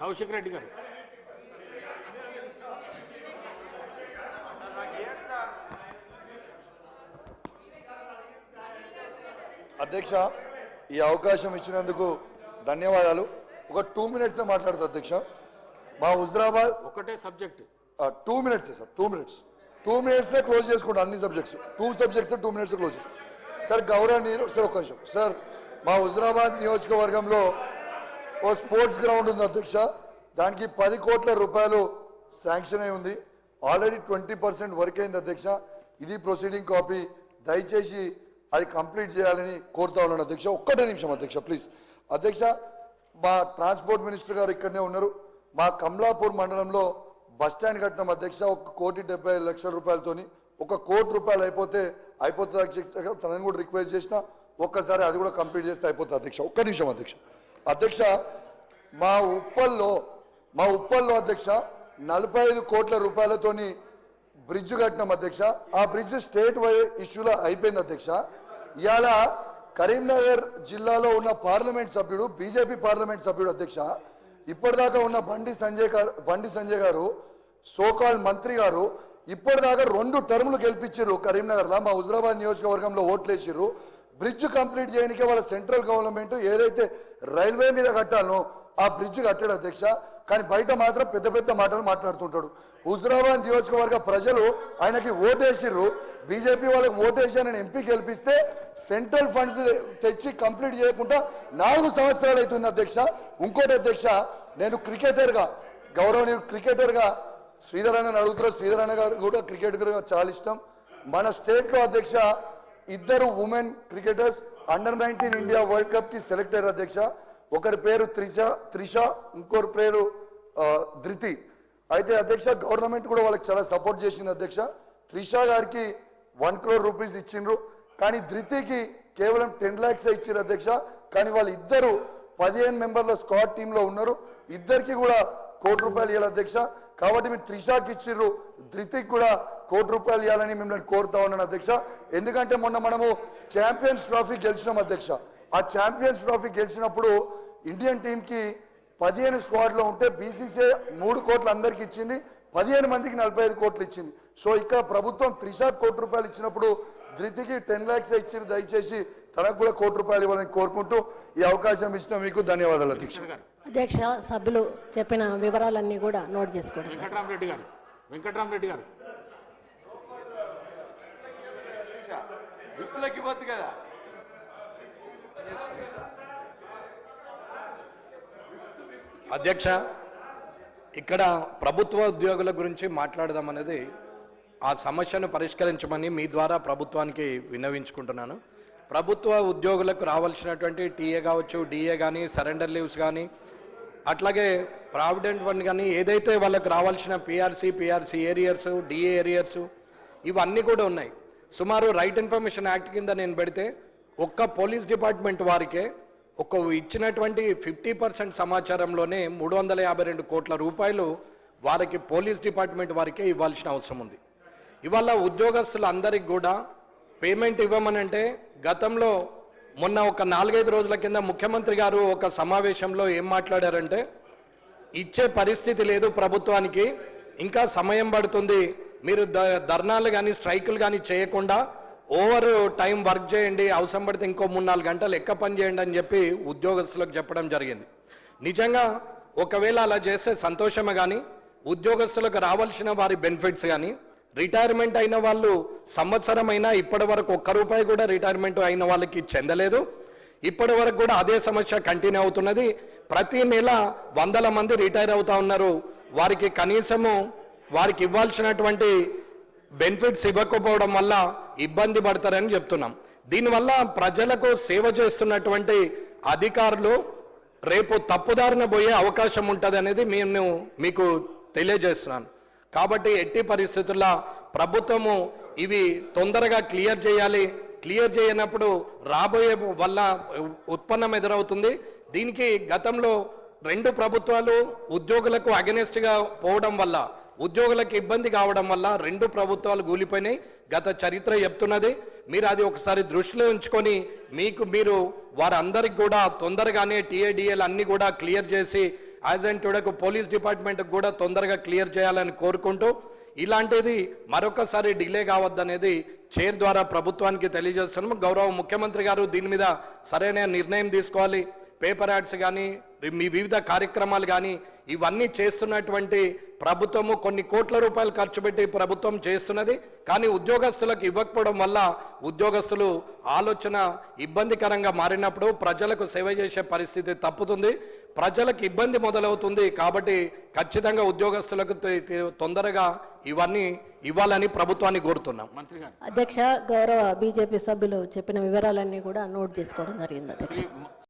కౌశిక్ రెడ్డి గారు. అధ్యక్ష ఈ అవకాశం ఇచ్చినందుకు ధన్యవాదాలు. ఒక టూ మినిట్స్ మాట్లాడుతా అధ్యక్ష. మా హుజరాబాద్ ఒకటే subject. Two minutes sir two minutes two minutes close చేసుకుంటాం అన్ని subjects two subjects two minutes close చేసుకుంటాం సార్ గౌరవనీయులు సార్ ఒక్క నిమిషం. సార్ మా హుజరాబాద్ నియోజకవర్గంలో ఓ స్పోర్ట్స్ గ్రౌండ్ ఉంది అధ్యక్ష. దానికి పది కోట్ల రూపాయలు శాంక్షన్ అయి ఉంది. ఆల్రెడీ ట్వంటీ పర్సెంట్ వర్క్ అయింది అధ్యక్ష. ఇది ప్రొసీడింగ్ కాపీ. దయచేసి అది కంప్లీట్ చేయాలని కోరుతా ఉన్నాను అధ్యక్ష. ఒక్కటే నిమిషం అధ్యక్ష ప్లీజ్. అధ్యక్ష మా ట్రాన్స్పోర్ట్ మినిస్టర్ గారు ఇక్కడనే ఉన్నారు. మా కమలాపూర్ మండలంలో బస్ స్టాండ్ కట్టిన అధ్యక్ష ఒక కోటి డెబ్బై ఐదు లక్షల రూపాయలతోని. ఒక కోటి రూపాయలు అయిపోతే అయిపోతుంది అధ్యక్ష? తనని కూడా రిక్వెస్ట్ చేసిన. ఒక్కసారి అది కూడా కంప్లీట్ చేస్తే అయిపోతుంది అధ్యక్ష. ఒక్క నిమిషం అధ్యక్ష. అధ్యక్ష మా ఉప్పల్లో మా ఉప్పల్లో అధ్యక్ష నలభై ఐదు కోట్ల రూపాయలతోని బ్రిడ్జ్ కట్టినాం అధ్యక్ష. ఆ బ్రిడ్జ్ స్టేట్ వై ఇష్యూలో అయిపోయింది అధ్యక్ష. ఇవాళ కరీంనగర్ జిల్లాలో ఉన్న పార్లమెంట్ సభ్యుడు బీజేపీ పార్లమెంట్ సభ్యుడు అధ్యక్ష ఇప్పటిదాకా ఉన్న బండి సంజయ్ గారు బండి సంజయ్ గారు సోకాల్ మంత్రి గారు ఇప్పటిదాకా రెండు టర్ములు గెలిపించారు కరీంనగర్లో. మా హుజరాబాద్ నియోజకవర్గంలో ఓట్లేసిర్రు. బ్రిడ్జ్ కంప్లీట్ చేయడానికి వాళ్ళ సెంట్రల్ గవర్నమెంట్ ఏదైతే రైల్వే మీద కట్టాలనో ఆ బ్రిడ్జ్ కట్టాడు అధ్యక్ష. కానీ బయట మాత్రం పెద్ద పెద్ద మాటలు మాట్లాడుతుంటాడు. హుజరాబాద్ నియోజకవర్గ ప్రజలు ఆయనకి ఓటేసిర్రు. బీజేపీ వాళ్ళకి ఓటేసి ఎంపీ గెలిపిస్తే సెంట్రల్ ఫండ్స్ తెచ్చి కంప్లీట్ చేయకుండా నాలుగు సంవత్సరాలు అవుతుంది అధ్యక్ష. ఇంకోటి అధ్యక్ష నేను క్రికెటర్గా గౌరవనీయుడు క్రికెటర్గా శ్రీధర్ అన్న అడుగుతున్నారు శ్రీధర్ అన్న గారు కూడా క్రికెట్ చాలా ఇష్టం. మన స్టేట్లో అధ్యక్ష ఇద్దరు women cricketers under nineteen India world కప్కి select అయ్యారు అధ్యక్ష. ఒకరి పేరు త్రిష త్రిష ఇంకొకరి పేరు ధృతి. అయితే అధ్యక్ష గవర్నమెంట్ కూడా వాళ్ళకి చాలా సపోర్ట్ చేసింది అధ్యక్ష. త్రిష గారికి వన్ క్రోర్ రూపీస్ ఇచ్చిండ్రు. కానీ ధృతికి కేవలం టెన్ లాక్స్ ఇచ్చారు అధ్యక్ష. కానీ వాళ్ళు ఇద్దరు పదిహేను మెంబర్ల స్క్వాడ్ టీమ్లో ఉన్నారు. ఇద్దరికి కూడా కోటి రూపాయలు ఇవ్వాలి అధ్యక్ష. కాబట్టి మీరు త్రిషాకి ఇచ్చిర్రు ధృతికి కూడా కోటి రూపాయలు ఇవ్వాలని మిమ్మల్ని కోరుతా ఉన్నాను అధ్యక్ష. ఎందుకంటే మొన్న మనము ఛాంపియన్స్ ట్రోఫీ గెలిచినాం అధ్యక్ష. ఆ ఛాంపియన్స్ ట్రోఫీ గెలిచినప్పుడు ఇండియన్ టీం కి పదిహేను స్క్వాడ్లో ఉంటే బీసీసీ మూడు కోట్లు అందరికి ఇచ్చింది పదిహేను మందికి నలభై ఐదు కోట్లు ఇచ్చింది. సో ఇక్కడ ప్రభుత్వం త్రిషాక్ కోటి రూపాయలు ఇచ్చినప్పుడు ధృతికి టెన్ లాక్స్ ఇచ్చింది దయచేసి తనకు కూడా కోటి రూపాయలు ఇవ్వాలని కోరుకుంటూ ఈ అవకాశం ఇచ్చిన మీకు ధన్యవాదాలు అధ్యక్ష. అధ్యక్ష సభ్యులు చెప్పిన వివరాలన్నీ కూడా నోట్ చేసుకోండి. వెంకట్రామరెడ్డి గారు వెంకట్రామరెడ్డి గారు. విప్పులకి పోతుంది కదా. అధ్యక్ష ఇక్కడ ప్రభుత్వ ఉద్యోగుల గురించి మాట్లాడదామనేది ఆ సమస్యను పరిష్కరించమని మీ ద్వారా ప్రభుత్వానికి విన్నవించుకుంటున్నాను. ప్రభుత్వ ఉద్యోగులకు రావాల్సినటువంటి టీఏ కావచ్చు డిఏ కానీ సరెండర్ లీవ్స్ కానీ అట్లాగే ప్రావిడెంట్ ఫండ్ కానీ ఏదైతే వాళ్ళకి రావాల్సిన PRC PRC arrears DA arrears ఇవన్నీ కూడా ఉన్నాయి. సుమారు రైట్ ఇన్ఫర్మేషన్ యాక్ట్ కింద నేను పెడితే ఒక్క పోలీస్ డిపార్ట్మెంట్ వారికే ఒక ఇచ్చినటువంటి ఫిఫ్టీ పర్సెంట్ సమాచారంలోనే మూడు వందల యాభై రెండు కోట్ల రూపాయలు వారికి పోలీస్ డిపార్ట్మెంట్ వారికే ఇవ్వాల్సిన అవసరం ఉంది. ఇవాళ ఉద్యోగస్తులందరికి కూడా పేమెంట్ ఇవ్వమనంటే గతంలో మొన్న ఒక నాలుగైదు రోజుల కింద ముఖ్యమంత్రి గారు ఒక సమావేశంలో ఏం మాట్లాడారంటే ఇచ్చే పరిస్థితి లేదు ప్రభుత్వానికి ఇంకా సమయం పడుతుంది మీరు ద- ధర్నాలు కానీ స్ట్రైకులు కానీ చేయకుండా ఓవర్ టైం వర్క్ చేయండి అవసరం పడితే ఇంకో మూడు నాలుగు గంటలు ఎక్క పని చేయండి అని చెప్పి ఉద్యోగస్తులకు చెప్పడం జరిగింది. నిజంగా ఒకవేళ అలా చేస్తే సంతోషమే కానీ ఉద్యోగస్తులకు రావాల్సిన వారి బెనిఫిట్స్ కానీ రిటైర్మెంట్ అయిన వాళ్ళు సంవత్సరం అయినా ఇప్పటి వరకు ఒక్క రూపాయి కూడా రిటైర్మెంట్ అయిన వాళ్ళకి చెందలేదు. ఇప్పటి వరకు కూడా అదే సమస్య కంటిన్యూ అవుతున్నది. ప్రతి నెల వందల మంది రిటైర్ అవుతా ఉన్నారు. వారికి కనీసము వారికి ఇవ్వాల్సినటువంటి బెనిఫిట్స్ ఇవ్వకపోవడం వల్ల ఇబ్బంది పడతారని చెప్తున్నాం. దీనివల్ల ప్రజలకు సేవ చేస్తున్నటువంటి అధికారులు రేపు తప్పుదారిన పోయే అవకాశం ఉంటుంది అనేది నేను మీకు తెలియజేస్తున్నాను. కాబట్టి ఎట్టి పరిస్థితుల్లో ప్రభుత్వము ఇవి తొందరగా క్లియర్ చేయాలి. క్లియర్ చేయనప్పుడు రాబోయే వల్ల ఉత్పన్నం ఎదురవుతుంది. దీనికి గతంలో రెండు ప్రభుత్వాలు ఉద్యోగులకు అగెనెస్ట్గా పోవడం వల్ల ఉద్యోగులకు ఇబ్బంది కావడం వల్ల రెండు ప్రభుత్వాలు కూలిపోయినాయి. గత చరిత్ర చెప్తున్నది మీరు అది ఒకసారి దృష్టిలో ఉంచుకొని మీకు మీరు వారందరికి కూడా తొందరగానే టీఏడిఎల్ అన్ని కూడా క్లియర్ చేసి యాజెంటుడకు అండ్ పోలీస్ డిపార్ట్మెంట్ కూడా తొందరగా క్లియర్ చేయాలని కోరుకుంటూ ఇలాంటిది మరొకసారి డిలే కావద్దనేది చైర్ ద్వారా ప్రభుత్వానికి తెలియజేస్తున్నాము. గౌరవ ముఖ్యమంత్రి గారు దీని మీద సరైన నిర్ణయం తీసుకోవాలి. పేపర్ యాడ్స్ కానీ మీ వివిధ కార్యక్రమాలు కానీ ఇవన్నీ చేస్తున్నటువంటి ప్రభుత్వము కొన్ని కోట్ల రూపాయలు ఖర్చు పెట్టి ప్రభుత్వం చేస్తున్నది. కానీ ఉద్యోగస్తులకు ఇవ్వకపోవడం వల్ల ఉద్యోగస్తులు ఆలోచన ఇబ్బందికరంగా మారినప్పుడు ప్రజలకు సేవ చేసే పరిస్థితి తప్పుతుంది. ప్రజలకు ఇబ్బంది మొదలవుతుంది కాబట్టి ఖచ్చితంగా ఉద్యోగస్తులకు తొందరగా ఇవన్నీ ఇవ్వాలని ప్రభుత్వాన్ని కోరుతున్నాం. మంత్రి గారు. అధ్యక్ష గౌరవ బీజేపీ సభ్యులు చెప్పిన వివరాలన్నీ కూడా నోట్ చేసుకోవడం జరిగింది అధ్యక్ష.